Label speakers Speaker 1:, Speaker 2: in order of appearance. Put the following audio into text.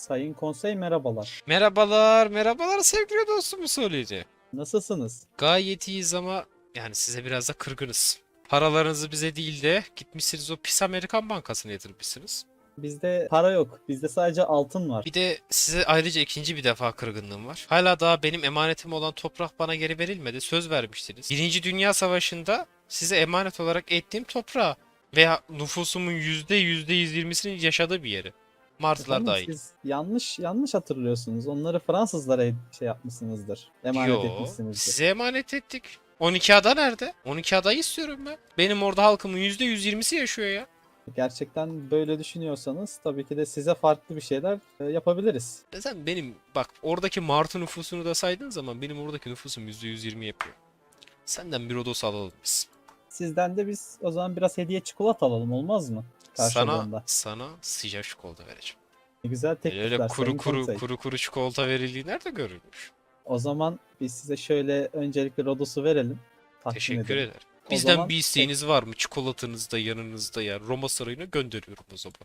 Speaker 1: Sayın Konsey merhabalar.
Speaker 2: Merhabalar, merhabalar sevgili dostum söyledi.
Speaker 1: Nasılsınız?
Speaker 2: Gayet iyiyiz ama yani size biraz da kırgınız. Paralarınızı bize değil de gitmişsiniz o pis Amerikan bankasına yatırmışsınız.
Speaker 1: Bizde para yok. Bizde sadece altın var.
Speaker 2: Bir de size ayrıca ikinci bir defa kırgınlığım var. Hala daha benim emanetim olan toprak bana geri verilmedi. Söz vermiştiniz. Birinci Dünya Savaşı'nda size emanet olarak ettiğim toprağı veya nüfusumun yüzde yüzde yüz yirmisinin yaşadığı bir yeri. Martılar
Speaker 1: Efendim,
Speaker 2: dahil.
Speaker 1: Siz yanlış yanlış hatırlıyorsunuz. Onları Fransızlara şey yapmışsınızdır. Emanet
Speaker 2: Yo,
Speaker 1: etmişsinizdir.
Speaker 2: size emanet ettik. 12 ada nerede? 12 adayı istiyorum ben. Benim orada halkımın %120'si yaşıyor ya.
Speaker 1: Gerçekten böyle düşünüyorsanız tabii ki de size farklı bir şeyler e, yapabiliriz.
Speaker 2: E Sen benim bak oradaki Martı nüfusunu da saydığın zaman benim oradaki nüfusum %120 yapıyor. Senden bir odos alalım biz.
Speaker 1: Sizden de biz o zaman biraz hediye çikolata alalım olmaz mı?
Speaker 2: Sana
Speaker 1: Karşılığında.
Speaker 2: sana sıcak çikolata vereceğim.
Speaker 1: Ne güzel
Speaker 2: Öyle,
Speaker 1: teklifler.
Speaker 2: öyle kuru
Speaker 1: Sayın
Speaker 2: kuru
Speaker 1: Konsey.
Speaker 2: kuru kuru çikolata verildiği nerede görülmüş?
Speaker 1: O zaman biz size şöyle öncelikle Rodos'u verelim. Takdim
Speaker 2: Teşekkür
Speaker 1: edelim.
Speaker 2: ederim.
Speaker 1: O
Speaker 2: Bizden
Speaker 1: zaman-
Speaker 2: bir isteğiniz var mı? Çikolatanız da yanınızda ya. Roma Sarayı'na gönderiyorum o zaman.